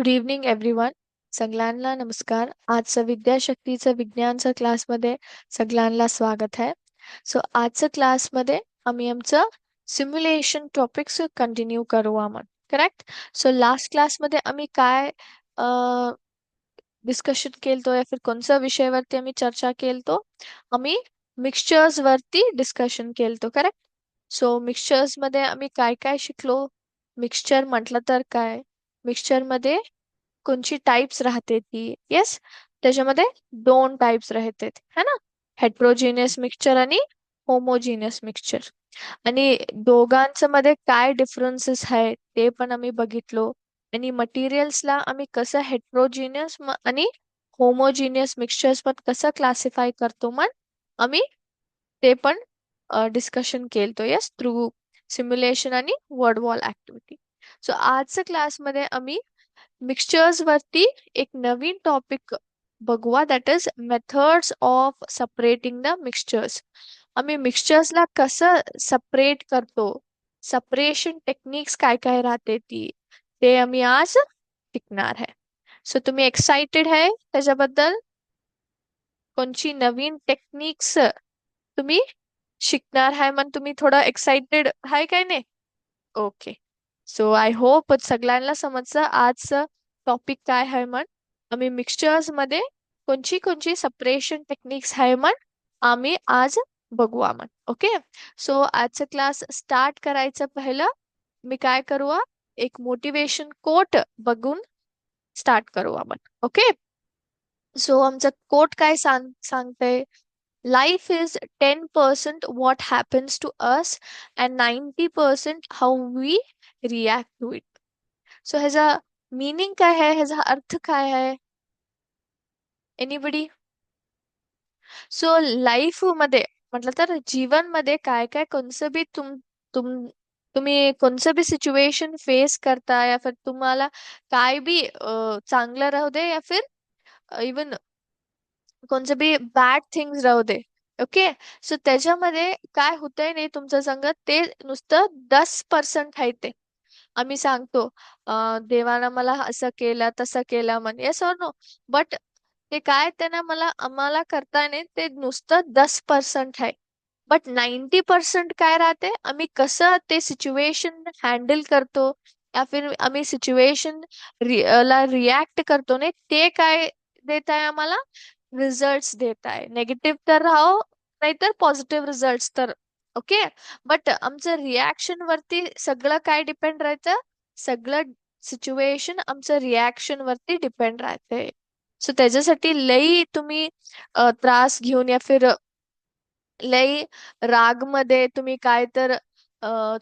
Good evening everyone सगळ्यांना नमस्कार. आजचं विद्याशक्तीचं विज्ञानचं क्लासमध्ये सगळ्यांना स्वागत आहे. सो आजचं क्लासमध्ये आम्ही आमचं सिम्युलेशन टॉपिक्स कंटिन्यू करू आम्हाला करेक्ट सो लास्ट क्लासमध्ये आम्ही काय डिस्कशन केलतो या फिर कोणत्या विषयावरती आम्ही चर्चा केलतो? आम्ही मिक्सचर्स वरती डिस्कशन केलतो करेक्ट सो मिक्सचर्समध्ये आम्ही काय काय शिकलो? मिक्सचर म्हटलं तर काय? मिक्सचरमध्ये कोणची टाइप्स राहते ती? येस त्याच्यामध्ये दोन टाइप्स राहते है ना? हेट्रोजिनियस मिक्सचर आणि होमोजिनियस मिक्सचर आणि दोघांचं मध्ये काय डिफरन्सेस आहे ते पण आम्ही बघितलो. आणि मटेरियल्सला आम्ही कसं हेट्रोजिनियस आणि होमोजिनियस मिक्सचर्स पण कसं क्लासिफाय करतो मग आम्ही ते पण डिस्कशन केलतो. येस थ्रू सिम्युलेशन आणि वर्ड वॉल ऍक्टिव्हिटी सो आजच्या क्लासमध्ये आम्ही मिक्सचर्स वरती एक नवीन टॉपिक बघूया. That is methods of separating the mixtures आम्ही मिक्सचर्सला कसं सेपरेट करतो? सेपरेशन टेक्निक्स काय काय राहते ती? ते आम्ही आज शिकणार आहे. सो तुम्ही एक्साइटेड आहे त्याच्याबद्दल? कोणची नवीन टेक्निक्स तुम्ही शिकणार आहे? मग तुम्ही थोडं एक्साइटेड आहे काय नाही? ओके सो आय होप सगळ्यांना समजतं आजचं टॉपिक काय आहे म्हण. आम्ही मिक्सचर्समध्ये कोणची कोणची सपरेशन टेक्निक्स आहे म्हण आम्ही आज बघू म्हण ओके सो आजचा क्लास स्टार्ट करायचं पहिलं मी काय करू एक मोटिवेशन कोट बघून स्टार्ट करू आपण ओके सो आमचं कोट काय सांग सांगतंय? Life is 10% what happens to us and 90% how we react to it. So ह्याचा मीनिंग काय आहे ह्याचा अर्थ काय आहे एनिबडी सो लाईफमध्ये म्हटलं तर जीवनमध्ये काय काय कोणचं बी तुम तुम तुम्ही कोणचं बी सिच्युएशन फेस करता या फिर तुम्हाला काय बी चांगलं राहू दे या फिर इवन कोणचं बी बॅड थिंग्स राहू दे ओके सो त्याच्यामध्ये काय होतंय नाही तुमचं संगत ते नुसतं दस पर्सेंट आहे ते आम्ही सांगतो देवानं मला असं केलं तसं केलं म्हणे. येस और नो बट ते काय त्यांना मला आम्हाला करता नाही ते नुसतं दस पर्सेंट आहे. बट नाईन्टी पर्सेंट काय राहते आम्ही कसं ते सिच्युएशन हँडल करतो या फिर आम्ही सिच्युएशन ला रिॲक्ट करतो नाही ते काय देत आहे आम्हाला? रिझल्ट देत आहे नेगेटिव्ह तर राहो नाहीतर पॉझिटिव्ह रिझल्ट तर ओके? बट आमचं रिॲक्शन वरती सगळं काय डिपेंड राहतं सगळं सिच्युएशन आमचं रिॲक्शन वरती डिपेंड राहते. सो त्याच्यासाठी लई तुम्ही त्रास घेऊन या फिर लई रागमध्ये तुम्ही काय तर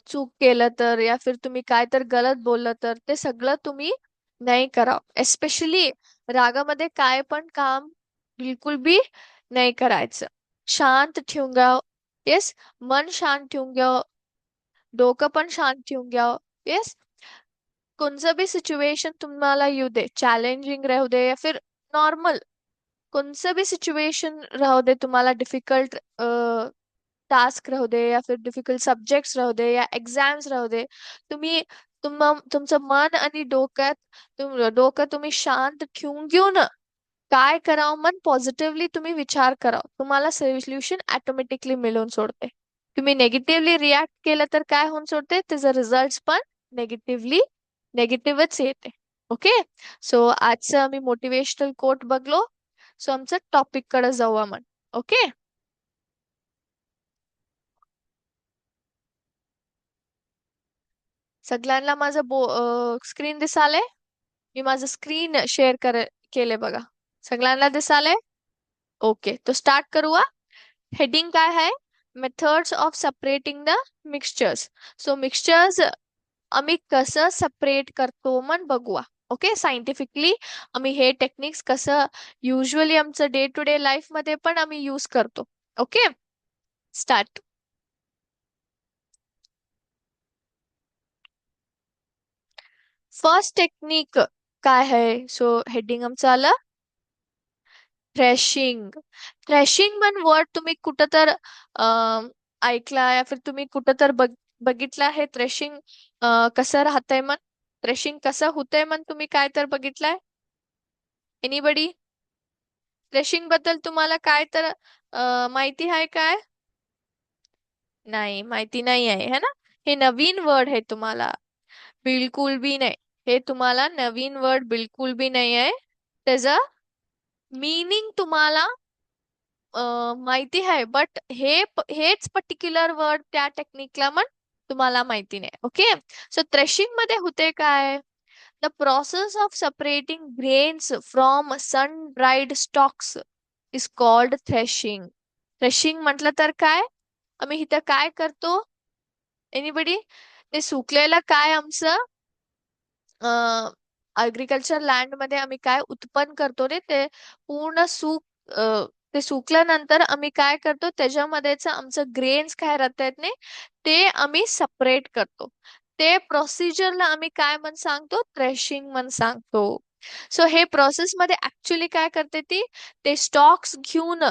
चूक केलं तर या फिर तुम्ही काय तर गलत बोललं तर ते सगळं तुम्ही नाही करा एस्पेशली रागामध्ये काय पण काम बिलकुल बी नाही करायचं. शांत ठेवून गाव येस मन शांत ठेवून घ्या डोकं पण शांत ठेवून घ्या येस कोणचं बी सिच्युएशन तुम्हाला येऊ दे. चॅलेंजिंग राहू दे या फिर नॉर्मल कोणचं बी सिच्युएशन राहू दे तुम्हाला डिफिकल्ट टास्क राहू दे या फिर डिफिकल्ट सब्जेक्ट्स राहू दे या एक्झाम्स राहू दे. तुम्ही तुम तुमचं मन आणि डोक्यात डोकं तुम्ही शांत ठेवून ना. काय करावं? मन पॉझिटिव्हली तुम्ही विचार करा तुम्हाला सोल्युशन ऑटोमॅटिकली मिळून सोडते. तुम्ही नेगेटिव्हली रिॲक्ट केलं तर काय होऊन सोडते? त्याचा रिझल्ट पण नेगेटिव्हली नेगेटिव्हच येते. ओके सो आजचं आम्ही मोटिवेशनल कोट बघलो. सो आमचं टॉपिककडे जाऊ आपण ओके सगळ्यांना माझं बो स्क्रीन दिसाले मी माझं स्क्रीन शेअर कर केले बघा. सगळ्यांना दिसाले ओके तो स्टार्ट करूया हेडिंग काय आहे? Methods of separating the mixtures so mixtures आम्ही कसं सेपरेट करतो मग बघूया. ओके सायंटिफिकली आम्ही हे टेक्निक्स कसं युजली आमचं डे टू डे लाईफमध्ये पण आम्ही यूज करतो. ओके स्टार्ट फर्स्ट टेक्निक काय आहे? सो हेडिंग आमचं आलं. थ्रॅशिंग थ्रॅशिंग पण वर्ड तुम्ही कुठं तर ऐकला या फिर तुम्ही कुठं तर बघ बघितलं आहे? थ्रेशिंग कसं राहतंय मन थ्रेशिंग कसं होतंय मग तुम्ही काय तर बघितलंय? एनीबडी थ्रॅशिंगबद्दल तुम्हाला काय तर अं, माहिती आहे काय? नाही माहिती नाही आहे है ना? हे नवीन वर्ड आहे तुम्हाला. बिलकुल बी नाही. हे तुम्हाला नवीन वर्ड बिलकुल बी नाही आहे. त्याचं मीनिंग तुम्हाला माहिती आहे बट हे हेच पर्टिक्युलर वर्ड त्या टेक्निकला पण तुम्हाला माहिती नाही ओके? सो थ्रेशिंगमध्ये होते काय? The process of separating grains from sun dried stalks is called threshing threshing म्हटलं तर काय? आम्ही इथं काय करतो? एनीबडी ते सुकलेलं काय आमचं? अग्रिकल्चर लँडमध्ये आम्ही काय उत्पन्न करतो रे ते पूर्ण सूक ते सुकल्यानंतर आम्ही काय करतो त्याच्यामध्येच आमचं ग्रेन्स काय राहतात नाही ते आम्ही सेपरेट करतो. ते प्रोसिजरला आम्ही काय म्हण सांगतो थ्रेशिंग म्हण सांगतो. सो हे प्रोसेस मध्ये ऍक्च्युली काय करते ती ते स्टॉक्स घेऊन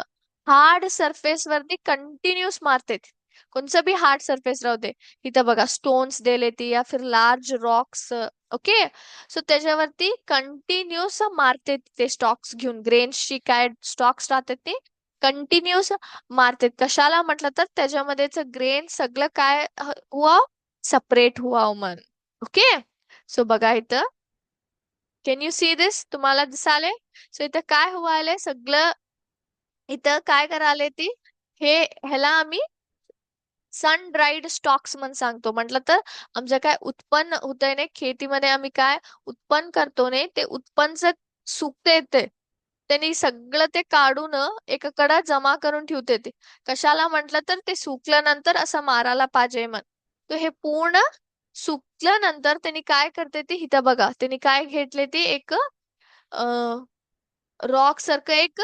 हार्ड सरफेस वरती कंटिन्युअस मारते कोणचं बी हार्ड सरफेस राहते इथं बघा स्टोन्स दिले ती या फिर लार्ज रॉक्स ओके? सो त्याच्यावरती कंटिन्युअस मारते ते स्टॉक्स घेऊन. ग्रेन्सची काय स्टॉक्स राहतात ते? कंटिन्युअस मारते. कशाला म्हटलं तर त्याच्यामध्येच ग्रेन सगळं काय हुआ? सेपरेट हुआ मन ओके? सो बघा इथं. कॅन यू सी दिस तुम्हाला दिसाले? सो इथं काय व्हायलंय सगळं इथं काय करायला ती? हे ह्याला आम्ही सन ड्राईड स्टॉक्स म्हणून सांगतो. म्हटलं तर आमचं काय उत्पन्न होतंय नाही खेतीमध्ये आम्ही काय उत्पन्न करतो नाही ते उत्पन्न सुकते ते त्यांनी सगळं ते काढून एकाकडे जमा करून ठेवते ते. कशाला म्हटलं तर ते सुकल्यानंतर असं मारायला पाहिजे म्हण. तर हे पूर्ण सुकल्यानंतर त्यांनी काय करते ते हिथं बघा. त्यांनी काय घेतले ते एक रॉक सारखं एक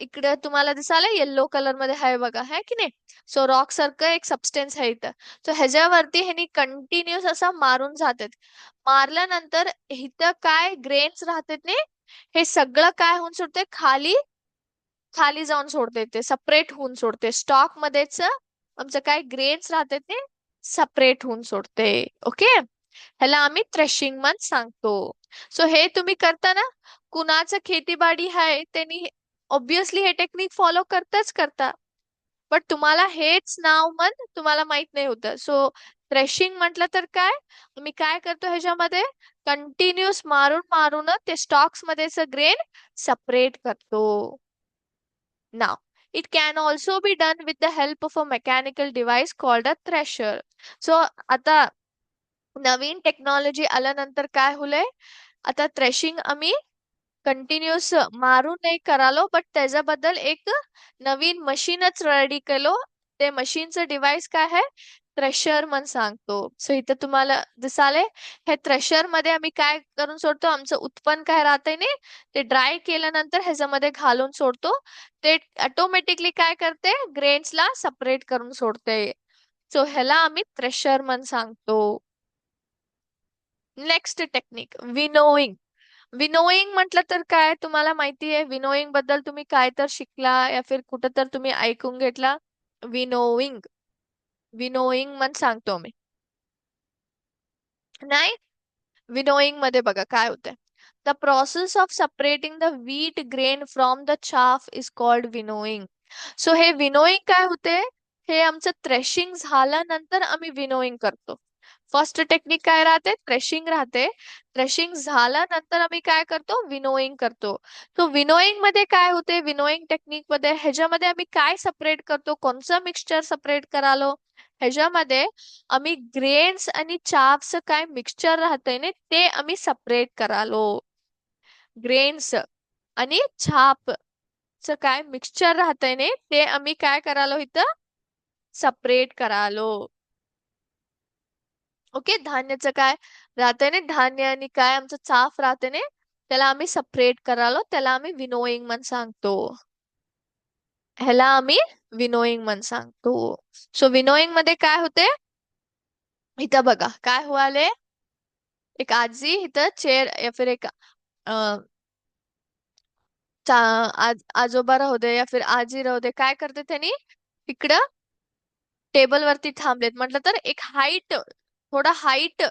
इकडे तुम्हाला दिसायला येल्लो कलरमध्ये आहे बघा है की नाही? सो रॉक सारखं एक सबस्टेन्स आहे इथं. सो ह्याच्यावरती ह्यानी कंटिन्युअस असं मारून जातात. मारल्यानंतर इथं काय ग्रेन्स राहतात नाही हे सगळं काय होऊन सोडते? खाली खाली जाऊन सोडते ते सपरेट होऊन सोडते. स्टॉक मध्येच आमचं काय ग्रेन्स राहते ते सेपरेट होऊन सोडते. ओके ह्याला आम्ही थ्रेशिंग मन सांगतो. सो हे तुम्ही करता ना कुणाचं खेतीबाडी आहे त्यांनी ऑब्विसली हे टेक्निक फॉलो करताच करता. बट तुम्हाला हेच नाव मन तुम्हाला माहीत नाही होतं. सो थ्रेशिंग म्हटलं तर काय? मी काय करतो ह्याच्यामध्ये? कंटिन्युअस मारून मारून ते स्टॉक्स मध्येच ग्रेन सेपरेट करतो. नाव it can also be done with the help of a mechanical device called a thresher. So, आता नवीन टेक्नॉलॉजी आल्यानंतर काय होलंय? आता थ्रेशिंग आम्ही कंटिन्युअस मारून नाही करालो बट त्याच्याबद्दल एक नवीन मशीनच रेडी केलो. ते मशीनचं डिव्हाइस काय आहे? थ्रेशर म्हणून सांगतो. सो इथं तुम्हाला दिसाले हे थ्रेशरमध्ये आम्ही काय करून सोडतो? आमचं उत्पन्न काय राहतंय नाही? ते ड्राय केल्यानंतर ह्याच्यामध्ये घालून सोडतो. ते ऑटोमॅटिकली काय करते? ग्रेन्सला सेपरेट करून सोडते. सो ह्याला आम्ही थ्रेशर म्हणून सांगतो. नेक्स्ट टेक्निक विनोईंग विनोईंग म्हटलं तर काय तुम्हाला माहिती आहे? विनोईंगबद्दल तुम्ही काय तर शिकला या फिर कुठं तर तुम्ही ऐकून घेतला? विनोईंग विनोईंग मन सांगतो मी नाही? विनोईंगमध्ये बघा काय होतंय. The process of separating the wheat grain from the chaff is called winnowing so हे विनोईंग काय होते? हे आमचं थ्रेशिंग झाल्यानंतर आम्ही विनोईंग करतो. फर्स्ट टेक्निक काय राहते? थ्रेशिंग राहते. थ्रेशिंग झाल्यानंतर आम्ही काय करतो? विनोईंग करतो. सो विनोईंगमध्ये काय होते? विनोईंग टेक्निकमध्ये ह्याच्यामध्ये आम्ही काय सेपरेट करतो? कोणचं मिक्सचर सेपरेट करालो? ह्याच्यामध्ये आम्ही ग्रेन्स आणि चाफचं काय मिक्सचर राहते ना ते आम्ही सेपरेट करालो. ग्रेन्स आणि छाप च काय मिक्सचर राहतंय ने ते आम्ही काय करालो इथं? सेपरेट करालो. ओके धान्याचं काय राहते ना धान्य आणि काय आमचं चाफ राहते ना त्याला आम्ही सेपरेट करालो त्याला आम्ही विनोईंग म्हण सांगतो. ह्याला आम्ही विनोईंग म्हण सांगतो. सो विनोईंगमध्ये काय होते इथं बघा काय हो व्हायले एक आजी इथं चेअर या फिर एक आज आजोबा राहू दे या फिर आजी राहू दे. काय करते त्यांनी? इकडं टेबल वरती थांबलेत. म्हटलं तर एक हाईट थोडा हाईट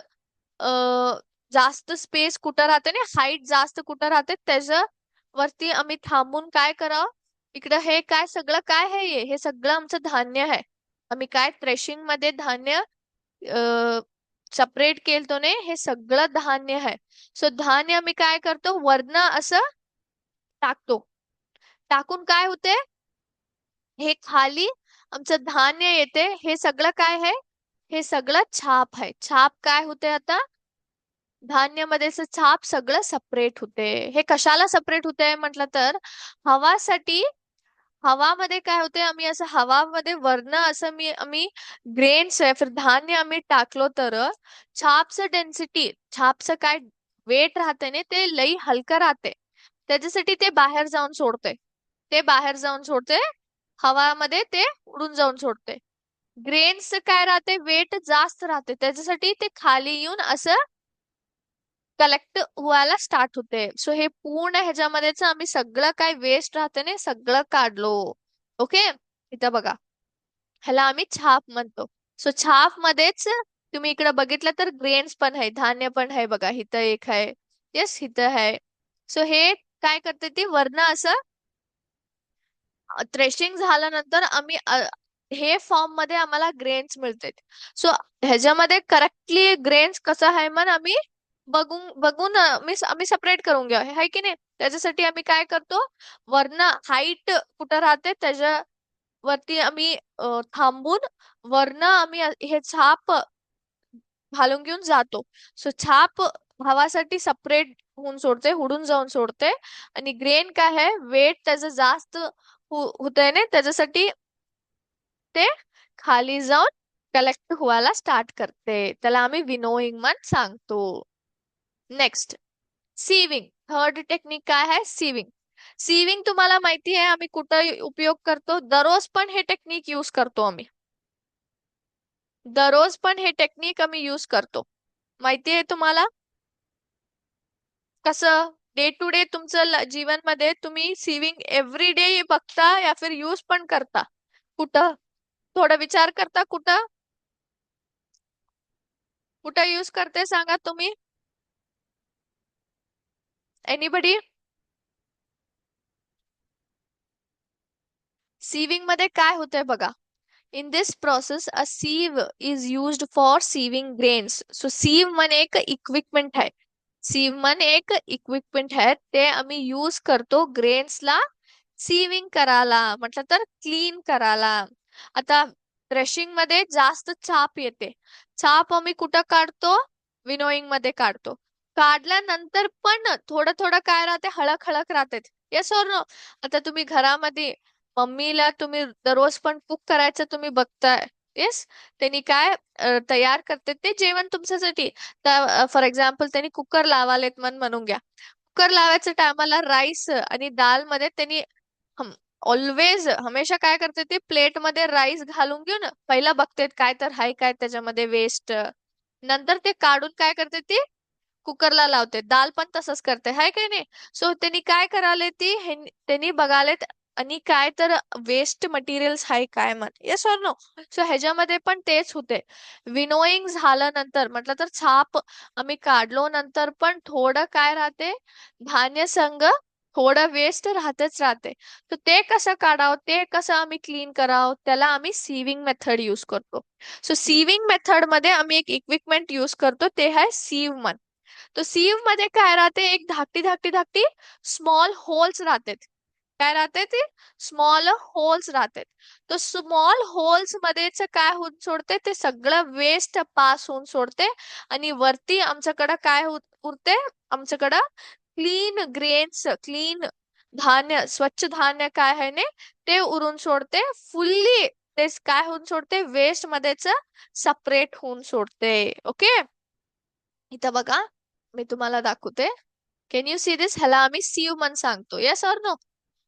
जास्त स्पेस कुठं राहते ना हाईट जास्त कुठं राहते त्याच्या वरती आम्ही थांबून काय करावं? इकडं हे काय सगळं काय आहे? हे सगळं आमचं धान्य आहे. आम्ही काय थ्रेशिंगमध्ये धान्य सेपरेट केलतो ने हे सगळं धान्य आहे. सो धान्य आम्ही काय करतो? वर्ण असं टाकतो. टाकून काय होते? हे खाली आमचं धान्य येते. हे सगळं काय आहे? हे सगळं छाप आहे. छाप काय होते आता? धान्यामध्ये छाप सगळं सेपरेट होते. हे कशाला सेपरेट होते म्हटलं तर हवासाठी हवामध्ये काय होते? आम्ही असं हवामध्ये वर्ण असं मी आम्ही ग्रेन्स फिर धान्य आम्ही टाकलो तर छापचं डेन्सिटी छापचं काय वेट राहते ना ते लई हलकं राहते. त्याच्यासाठी ते बाहेर जाऊन सोडते. ते बाहेर जाऊन सोडते. हवामध्ये ते उडून जाऊन सोडते. ग्रेन्स काय राहते? वेट जास्त राहते. त्याच्यासाठी ते खाली येऊन असं कलेक्ट व्हायला स्टार्ट होते. सो हे पूर्ण ह्याच्यामध्येच आम्ही सगळं काय वेस्ट राहते ना सगळं काढलो. ओके इथं बघा. ह्याला आम्ही छाप म्हणतो. सो छाप मध्येच तुम्ही इकडे बघितलं तर ग्रेन्स पण आहे धान्य पण आहे बघा. इथं एक आहे. येस इथं आहे. सो हे काय करते ती? वर्ण असं थ्रेशिंग झाल्यानंतर आम्ही हे फॉर्ममध्ये आम्हाला ग्रेन्स मिळते सो ह्याच्यामध्ये करेक्टली ग्रेन्स कसं आहे मग आम्ही बघून बघून मी आम्ही सेपरेट करून घ्या आहे की नाही? त्याच्यासाठी आम्ही काय करतो? वर्ण हाईट कुठं राहते त्याच्यावरती आम्ही थांबून वर्ण आम्ही हे छाप घालून घेऊन जातो. सो छाप भावासाठी सेपरेट होऊन सोडते हुडून जाऊन सोडते. आणि ग्रेन काय आहे? वेट त्याचं जास्त होत आहे ना त्याच्यासाठी ते खाली जाऊन कलेक्ट व्हायला स्टार्ट करते. त्याला आम्ही विनोईंग मन सांगतो. नेक्स्ट सीविंग थर्ड टेक्निक काय आहे? सीविंग सीविंग तुम्हाला माहिती आहे, आम्ही कुठं उपयोग करतो? दररोज पण हे टेक्निक यूज़ करतो आम्ही. दररोज पण हे टेक्निक आम्ही यूज़ करतो. माहिती आहे तुम्हाला? कसं? डे टू डे तुमचं जीवनमध्ये तुम्ही सीविंग एव्हरी डे बघता या फिर यूज़ पण करता. कुठं? थोडा विचार करता कुठं? कुठं यूज करते सांगा तुम्ही? एनीबडी सीविंगमध्ये काय होतंय बघा. In this process a sieve is used for sieving grains so sieve म्हणे एक इक्विपमेंट आहे. सीव म्हणे एक इक्विपमेंट आहे. ते आम्ही यूज करतो ग्रेन्सला सीविंग करायला. म्हटलं तर क्लीन करायला. आता थ्रेशिंगमध्ये जास्त छाप येते. छाप आम्ही कुठं काढतो? विनोईंगमध्ये काढतो. काढल्यानंतर पण थोडं थोडं काय राहते? हळक हळक राहते. येस और नो आता तुम्ही घरामध्ये मम्मीला तुम्ही दररोज पण कुक करायचं तुम्ही बघताय. येस त्यांनी काय तयार करते ते जेवण तुमच्यासाठी. फॉर एक्झाम्पल त्यांनी कुकर लावालेत मन म्हणून घ्या. कुकर लावायच्या टायमाला राईस आणि दाल मध्ये त्यांनी ऑलवेज हमेशा काय करते ते? प्लेटमध्ये राईस घालून घेऊन पहिला बघते काय तर हाय काय त्याच्यामध्ये वेस्ट नंतर ते काढून काय करते ती? कुकरला लावते. दाल पण तसंच करते. हाय काय नाही? सो त्यांनी काय कराले ती? त्यांनी बघालेत आणि काय तर वेस्ट मटेरियल्स हाय काय म्हण? येस ऑर नो सो ह्याच्यामध्ये पण तेच होते. विनोईंग झाल्यानंतर म्हटलं तर छाप आम्ही काढलो नंतर पण थोडं काय राहते? धान्य संघ थोडं वेस्ट राहतेच राहते. तर ते कसं काढावं? ते कसं आम्ही क्लीन करावं? त्याला आम्ही सीविंग मेथड यूज करतो. सो सीविंग मेथडमध्ये आम्ही एक इक्विपमेंट यूज करतो. ते आहे सीव मन तो सीवमध्ये काय राहते? एक धाकटी धाकटी धाकटी स्मॉल होल्स राहते काय राहते ते? स्मॉल होल्स राहतात. तो स्मॉल होल्स मध्येच काय होऊन सोडते? ते सगळं वेस्ट पास होऊन सोडते. आणि वरती आमच्याकडं काय उरते? आमच्याकडं क्लीन ग्रेन्स क्लीन धान्य स्वच्छ धान्य काय आहे ने? ते उरून सोडते फुल्ली ते काय होऊन सोडते? वेस्ट मध्येच सेपरेट होऊन सोडते. ओके इथं बघा मी तुम्हाला दाखवते. कॅन यू सी दिस ह्याला आम्ही सीव मन सांगतो. येस ऑर नो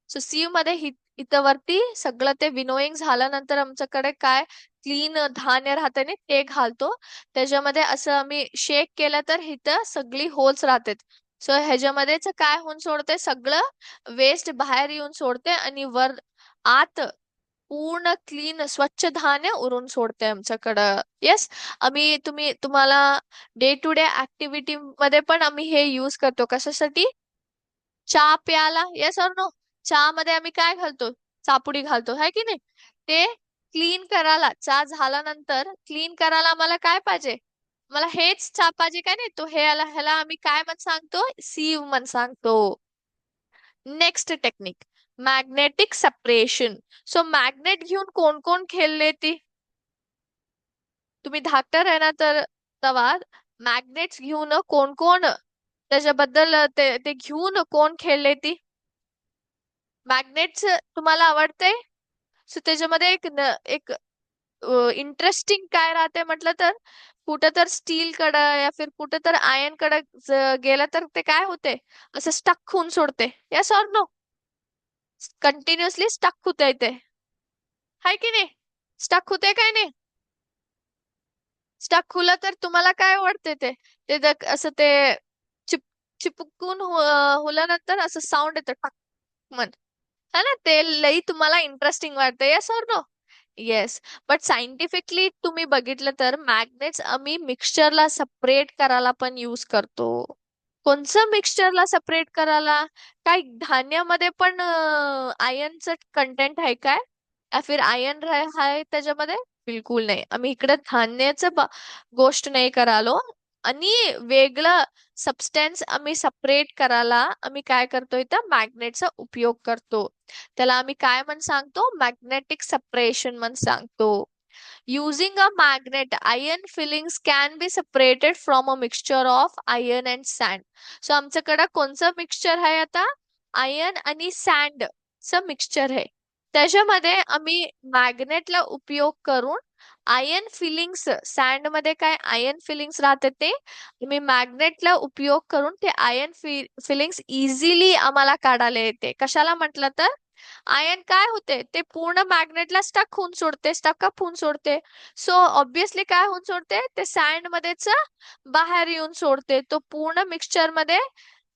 सो सीवमध्ये इथं वरती सगळं ते विनोईंग झाल्यानंतर आमच्याकडे काय? क्लीन धान्य राहते ना ते घालतो. त्याच्यामध्ये असं आम्ही शेक केलं तर इथं सगळी होल्स राहतात. सो ह्याच्यामध्येच काय होऊन सोडते? सगळं वेस्ट बाहेर येऊन सोडते आणि वर आत पूर्ण क्लीन स्वच्छ धान्य उरून सोडते आमच्याकडं. येस आम्ही तुम्ही तुम्हाला डे टू डे ऍक्टिव्हिटी मध्ये पण आम्ही हे यूज करतो. कशासाठी? चहा प्यायला. येस और नो चहा मध्ये आम्ही काय घालतो? चापुडी घालतो. है की नाही? ते क्लीन करायला. चहा झाल्यानंतर क्लीन करायला आम्हाला काय पाहिजे? मला हेच चापाजी काय नाही तो हे ह्याला आम्ही काय म्हण सांगतो? सीव म्हण सांगतो. Next technique magnetic separation so magnet घेऊन कोण कोण खेळले ती? तुम्ही धाकटर आहे ना तर तवा मॅग्नेट्स घेऊन कोण कोण? त्याच्याबद्दल ते ते घेऊन कोण खेळले ती? मॅग्नेट्स तुम्हाला आवडते? सो त्याच्यामध्ये एक न- एक इंटरेस्टिंग काय राहते म्हटलं तर कुठं तर स्टील कडं या फिर कुठं तर आयर्न कडं गेलं तर ते काय होते? असं स्टक होऊन सोडते. Yes or no continuously stuck होते ते. हाय की नाही? स्टक होते काय नाही? स्टक खुलं तर तुम्हाला काय वाटते ते? ते असं ते चिप चिपकून हो, होल्यानंतर असं साऊंड येतं टक म्हण है ना? ते लई तुम्हाला इंटरेस्टिंग वाटतं yes or no yes but scientifically तुम्ही बघितलं तर मॅग्नेट्स आम्ही मिक्सचरला सेपरेट करायला पण यूज करतो. कोणचं मिक्सचरला सेपरेट करायला? काय धान्यामध्ये पण आयर्नचं कंटेंट आहे काय? या फिर आयर्न आहे त्याच्यामध्ये? बिलकुल नाही. आम्ही इकडे धान्याचं गोष्ट नाही करालो आणि वेगळं सबस्टन्स आम्ही सेपरेट करायला आम्ही काय करतो इथं? मॅग्नेटचा उपयोग करतो. त्याला आम्ही काय म्हण सांगतो? मॅग्नेटिक सपरेशन म्हण सांगतो. Using a magnet, iron fillings can be separated from a mixture of iron and sand. So आमच्याकडे कोणचं मिक्सचर आहे आता? आयर्न आणि सँड मिक्सचर आहे. त्याच्यामध्ये आम्ही मॅग्नेटला उपयोग करून आयन फिलिंग्स सँडमध्ये काय आयन फिलिंग्स राहते ते मी मॅग्नेटला उपयोग करून ते आयन फिलिंग्स इझिली आम्हाला काढायला येते. कशाला म्हटलं तर आयन काय होते? ते पूर्ण मॅग्नेटला स्टक होऊन सोडते स्टक अप होऊन सोडते. सो ऑब्विसली काय होऊन सोडते? ते सँड मध्येच बाहेर येऊन सोडते. तो पूर्ण मिक्सचरमध्ये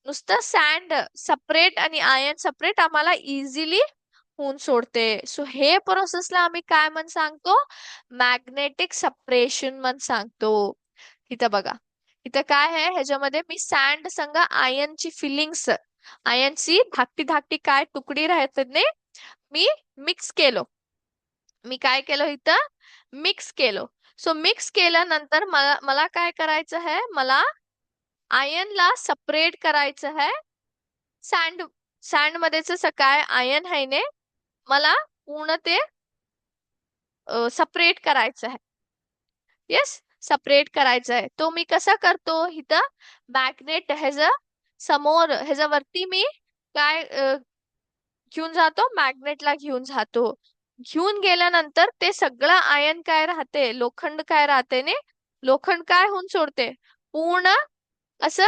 नुसतं सँड सेपरेट आणि आयन सेपरेट आम्हाला इझिली होऊन सोडते. सो हे प्रोसेसला आम्ही काय म्हण सांगतो? मॅग्नेटिक सप्रेशन म्हण सांगतो. इथं बघा. इथं काय आहे? ह्याच्यामध्ये मी सँड संग आयनची फिलिंग्स आयनची धाकटी धाकटी काय तुकडी राहतात ने मी मिक्स केलो. मी काय केलं इथं? मिक्स केलो. सो मिक्स केल्यानंतर मला मला काय करायचं आहे? मला आयनला सपरेट करायचं आहे. सँड सँड मध्येच काय आयन आहे ने मला पूर्ण ते सपरेट करायचं आहे. येस सपरेट करायचं आहे. तो मी कसा करतो इथं? मॅग्नेट ह्याचं समोर ह्याच्यावरती मी काय घेऊन जातो? मॅग्नेटला घेऊन जातो. घेऊन गेल्यानंतर ते सगळं आयन काय राहते? लोखंड काय राहते ने? लोखंड काय होऊन सोडते? पूर्ण असं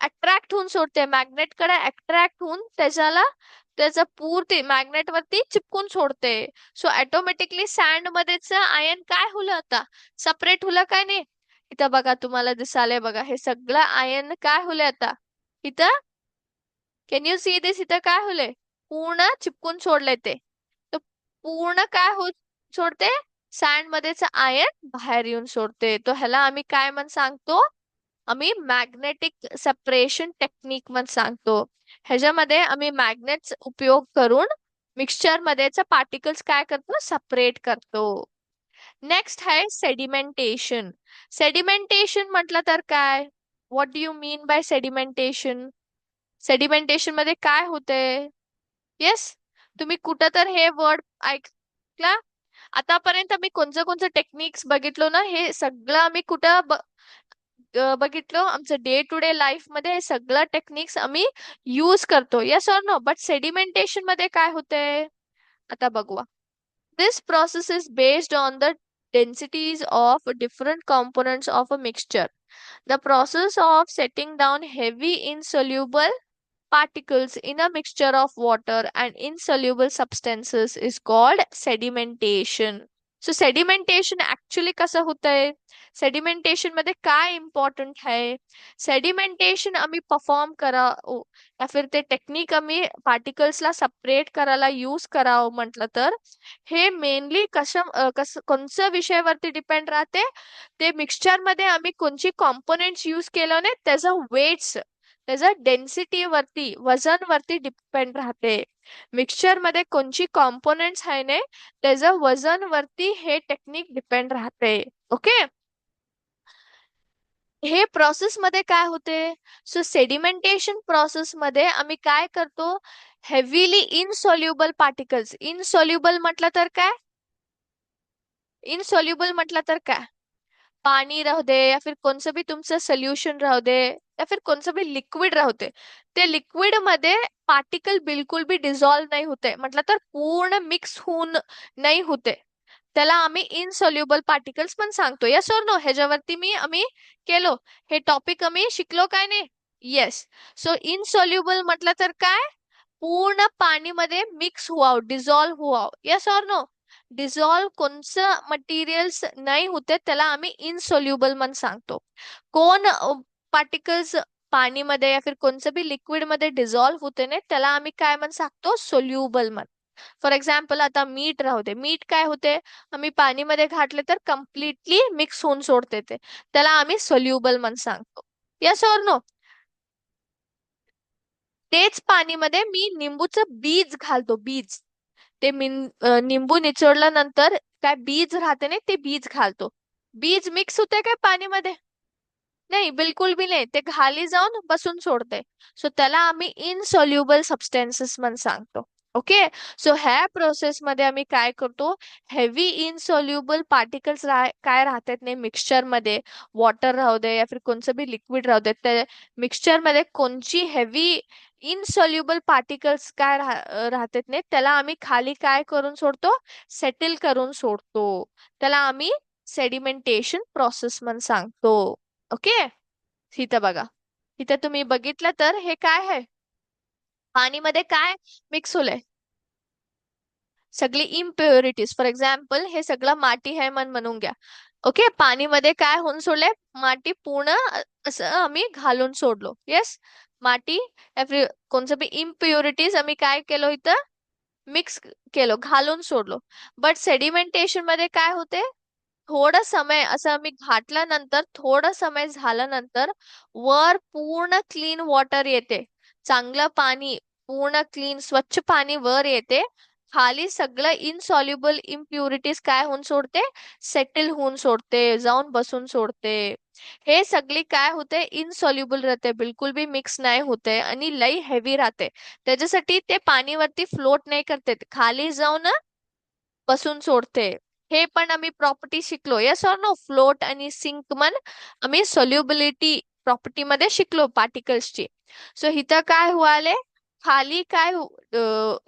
अट्रॅक्ट होऊन सोडते. मॅग्नेटकडे अट्रॅक्ट होऊन त्याच्याला त्याचा पूर्ती मॅग्नेट वरती चिपकून सोडते. सो ऑटोमॅटिकली सँड मध्येच आयन काय होलं आता? सेपरेट होलं काय नाही? इथं बघा तुम्हाला दिसाले बघा हे सगळं आयन काय होले आता? इथं? कॅन यू सी दिस इथं काय होले पूर्ण चिपकून सोडले ते. तर पूर्ण काय हो सोडते? सँड मध्येच आयन बाहेर येऊन सोडते. तो ह्याला आम्ही काय म्हण सांगतो? आम्ही मॅग्नेटिक सेपरेशन टेक्निक म्हण सांगतो. ह्याच्यामध्ये आम्ही मॅग्नेट्स उपयोग करून मिक्सचरमध्येच पार्टिकल्स काय करतो? सेपरेट करतो. नेक्स्ट आहे सेडिमेंटेशन सेडिमेंटेशन म्हटलं तर काय? What do you mean by sedimentation सेडिमेंटेशनमध्ये काय होते? येस तुम्ही कुठं तर हे वर्ड ऐकला? आतापर्यंत आम्ही कोणतं कोणतं टेक्निक्स बघितलो ना हे सगळं आम्ही कुठं बघितलो आमचं डे टू डे लाईफ मध्ये हे सगळं टेक्निक्स आम्ही यूज करतो yes or no but sedimentation मध्ये काय होतंय आता बघूया this process is based on the densities of different components of a mixture. The process of setting down heavy insoluble particles in a mixture of water and insoluble substances is called sedimentation. So sedimentation actually कसं होतंय? सेडिमेंटेशनमध्ये काय important आहे? Sedimentation आम्ही perform करा या फिर ते technique आम्ही पार्टिकल्सला सेपरेट करायला यूज करावं म्हटलं तर हे मेनली कशा कस कोणत्या विषयावरती डिपेंड राहते? ते मिक्सचरमध्ये आम्ही कोणची कॉम्पोनेंट्स यूज केलं नाही त्याचं वेट्स त्याचं डेन्सिटी वरती वजन वरती डिपेंड राहते. मिक्सचरमध्ये कोणची कॉम्पोनेंट्स आहे ने त्याचं वजन वरती हे टेक्निक डिपेंड राहते. ओके हे प्रोसेस मध्ये काय होते? सो सेडिमेंटेशन प्रोसेस मध्ये आम्ही काय करतो? हेवीली इनसॉल्युबल पार्टिकल्स इनसॉल्युबल म्हटलं तर काय? इनसॉल्युबल म्हटलं तर काय? पाणी राहू दे या फिर कोणचं बी तुमचं सोल्युशन राहू दे या फिर कोणचं बी लिक्विड राहू दे ते लिक्विडमध्ये पार्टिकल बिलकुल बी डिझॉल्व नाही होते. म्हटलं तर पूर्ण मिक्स होऊन नाही होते. त्याला आम्ही इनसॉल्युबल पार्टिकल्स पण सांगतो. यस और नो ह्याच्यावरती मी आम्ही केलो. हे टॉपिक आम्ही शिकलो काय नाही? येस सो इनसॉल्युबल म्हटलं तर काय? पूर्ण पाणीमध्ये मिक्स व्हावं डिझॉल्व्ह व्हावं. यस और नो डिझॉल्व कोणचं मटेरियल्स नाही होते त्याला आम्ही इनसोल्युबल म्हण सांगतो. कोण पार्टिकल्स पाणीमध्ये या फिर कोणचं बी लिक्विडमध्ये डिझॉल्व्ह होते ना त्याला आम्ही काय म्हण सांगतो? सोल्युबल म्हण. फॉर एक्झाम्पल आता मीठ राहू दे. मीठ काय होते? आम्ही पाणीमध्ये घातले तर कम्प्लिटली मिक्स होऊन सोडते ते. त्याला आम्ही सोल्युबल म्हण सांगतो. यस और नो तेच पाणीमध्ये मी निंबूचं बीज घालतो बीज. ते निंबू निचोडल्यानंतर काय बीज राहते नाही ते बीज घालतो. बीज मिक्स होते काय पाणीमध्ये? नाही बिलकुल बी नाही. ते खाली जाऊन बसून सोडते. सो त्याला आम्ही इनसॉल्युबल सबस्टेन्सेस म्हणून सांगतो. ओके? सो ह्या प्रोसेस मध्ये आम्ही काय करतो? हेवी इनसॉल्युबल पार्टिकल्स काय राहतात नाही मिक्सचरमध्ये. वॉटर राहू दे या फिर कोणचं बी लिक्विड राहू दे. त्या मिक्सचरमध्ये कोणची हेवी इनसॉल्युबल पार्टिकल्स काय राहतात नाही त्याला आम्ही खाली काय करून सोडतो? सेटल करून सोडतो. त्याला आम्ही सेडिमेंटेशन प्रोसेस म्हणून सांगतो. ओके? इथं बघा. इथं तुम्ही बघितलं तर हे काय आहे? पाणीमध्ये काय मिक्स होलंय? सगळी इम्प्युरिटीज फॉर एक्झाम्पल हे सगळं माती आहे मन म्हणून घ्या. ओके? पाणीमध्ये काय होऊन सोडले माती पूर्ण असं आम्ही घालून सोडलो. येस माती कोणचं बी इम्प्युरिटीज आम्ही काय केलो इथं? मिक्स केलो घालून सोडलो. बट सेडिमेंटेशनमध्ये काय होते? थोडा समय असं आम्ही घातल्यानंतर थोडा समय झाल्यानंतर वर पूर्ण क्लीन वॉटर येते. चांगलं पाणी पूर्ण क्लीन स्वच्छ पाणी वर येते. खाली सगळं इनसॉल्युबल इम्प्युरिटीज काय होऊन सोडते? सेटल होऊन सोडते जाऊन बसून सोडते. हे सगळी काय होते? इनसॉल्युबल राहते बिलकुल बी मिक्स नाही होते आणि लई हेवी राहते. त्याच्यासाठी ते पाणीवरती फ्लोट नाही करते. खाली जाऊन बसून सोडते. हे पण आम्ही प्रॉपर्टी शिकलो. यस ऑर नो फ्लोट आणि सिंक मन आम्ही सोल्युबिलिटी प्रॉपर्टी मध्ये शिकलो पार्टिकल्सची सो इथं काय हुआले खाली काय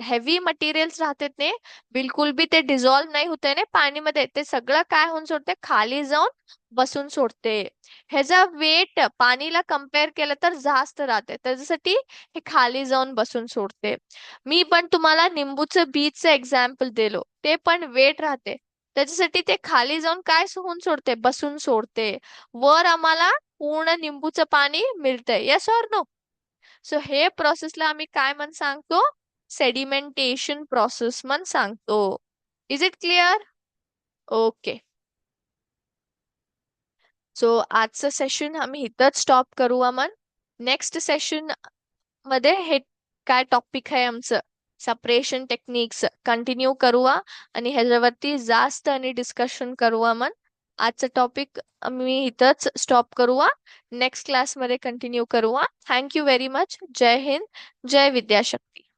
हेवी मटेरियल्स राहते ते बिलकुल बी ते डिझॉल्व नाही होते ने पाणीमध्ये ते सगळं काय होऊन सोडते खाली जाऊन बसून सोडते ह्याचा वेट पाणीला कंपेअर केलं तर जास्त राहते त्याच्यासाठी हे खाली जाऊन बसून सोडते मी पण तुम्हाला निंबूचं बीजचं एक्झाम्पल दिलो. ते पण वेट राहते त्याच्यासाठी ते खाली जाऊन काय होऊन सोडते बसून सोडते वर आम्हाला पूर्ण निंबूचं पाणी मिळतंय. यस ऑर नो सो हे प्रोसेसला आम्ही काय म्हण सांगतो? सेडिमेंटेशन प्रोसेस म्हण सांगतो. Is it clear okay so आजचं सेशन आम्ही इथंच स्टॉप करू मन नेक्स्ट सेशनमध्ये हे काय टॉपिक आहे आमचं? सपरेशन टेक्निक्स कंटिन्यू करूया आणि ह्याच्यावरती जास्त आणि डिस्कशन करूया मन आजचं टॉपिक मी इथंच स्टॉप करूया. नेक्स्ट क्लासमध्ये कंटिन्यू करूया. थँक्यू व्हेरी मच जय हिंद. जय विद्याशक्ती.